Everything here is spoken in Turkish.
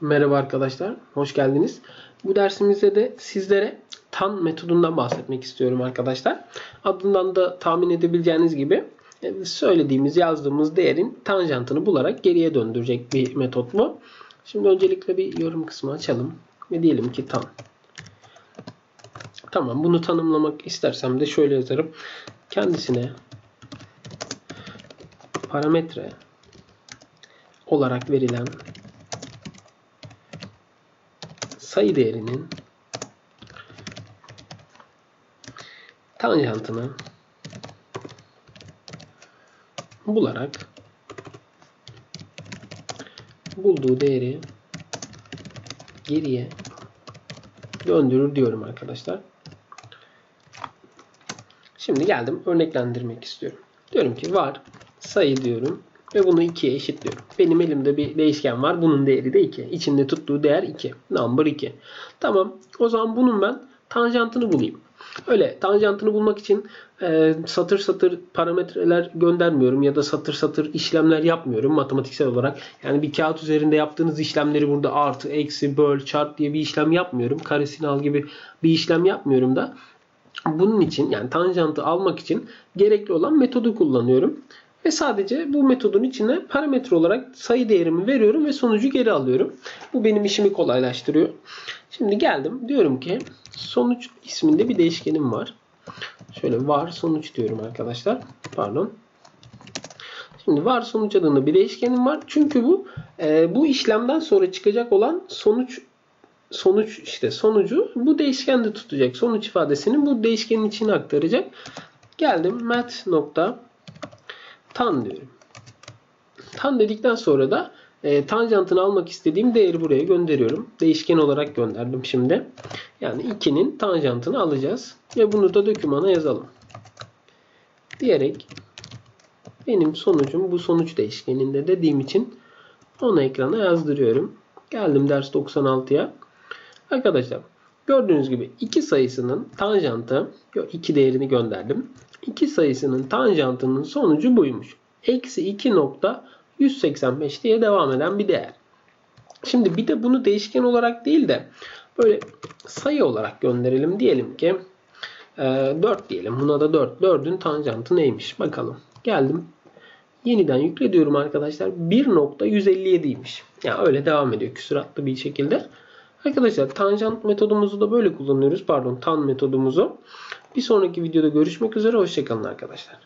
Merhaba arkadaşlar, hoş geldiniz. Bu dersimizde de sizlere tan metodundan bahsetmek istiyorum arkadaşlar. Adından da tahmin edebileceğiniz gibi e, söylediğimiz, yazdığımız değerin tanjantını bularak geriye döndürecek bir metot bu. Şimdi öncelikle bir yorum kısmı açalım ve diyelim ki tan. Tamam, bunu tanımlamak istersem de şöyle yazarım. Kendisine parametre olarak verilen sayı değerinin tanjantını bularak bulduğu değeri geriye döndürür diyorum arkadaşlar. Şimdi geldim örneklendirmek istiyorum. Diyorum ki var sayı diyorum ve bunu 2'ye eşitliyorum. Benim elimde bir değişken var. Bunun değeri de 2. İçinde tuttuğu değer 2. Number 2. Tamam. O zaman bunun ben tanjantını bulayım. Öyle tanjantını bulmak için e, satır satır parametreler göndermiyorum ya da satır satır işlemler yapmıyorum matematiksel olarak. Yani bir kağıt üzerinde yaptığınız işlemleri burada artı, eksi, böl, çarp diye bir işlem yapmıyorum. Karesini al gibi bir işlem yapmıyorum da. Bunun için yani tanjantı almak için gerekli olan metodu kullanıyorum. Ve sadece bu metodun içine parametre olarak sayı değerimi veriyorum ve sonucu geri alıyorum. Bu benim işimi kolaylaştırıyor. Şimdi geldim diyorum ki sonuç isminde bir değişkenim var. Şöyle var sonuç diyorum arkadaşlar. Pardon. Şimdi var sonuç adında bir değişkenim var. Çünkü bu e, bu işlemden sonra çıkacak olan sonuç sonuç işte sonucu bu değişkende tutacak. Sonuç ifadesini bu değişkenin içine aktaracak. Geldim mat nokta tan diyorum. Tan dedikten sonra da e, tanjantını almak istediğim değeri buraya gönderiyorum. Değişken olarak gönderdim şimdi. Yani 2'nin tanjantını alacağız. Ve bunu da dokümana yazalım. Diyerek benim sonucum bu sonuç değişkeninde dediğim için onu ekrana yazdırıyorum. Geldim ders 96'ya. Arkadaşlar gördüğünüz gibi 2 sayısının tanjantı 2 değerini gönderdim. 2 sayısının tanjantının sonucu buymuş. Eksi 2.185 diye devam eden bir değer. Şimdi bir de bunu değişken olarak değil de böyle sayı olarak gönderelim. Diyelim ki 4 diyelim. Buna da 4. 4'ün tanjantı neymiş? Bakalım. Geldim. Yeniden yükle diyorum arkadaşlar. 1.157'ymiş. Yani öyle devam ediyor küsuratlı bir şekilde. Arkadaşlar tanjant metodumuzu da böyle kullanıyoruz. Pardon tan metodumuzu. Bir sonraki videoda görüşmek üzere. Hoşçakalın arkadaşlar.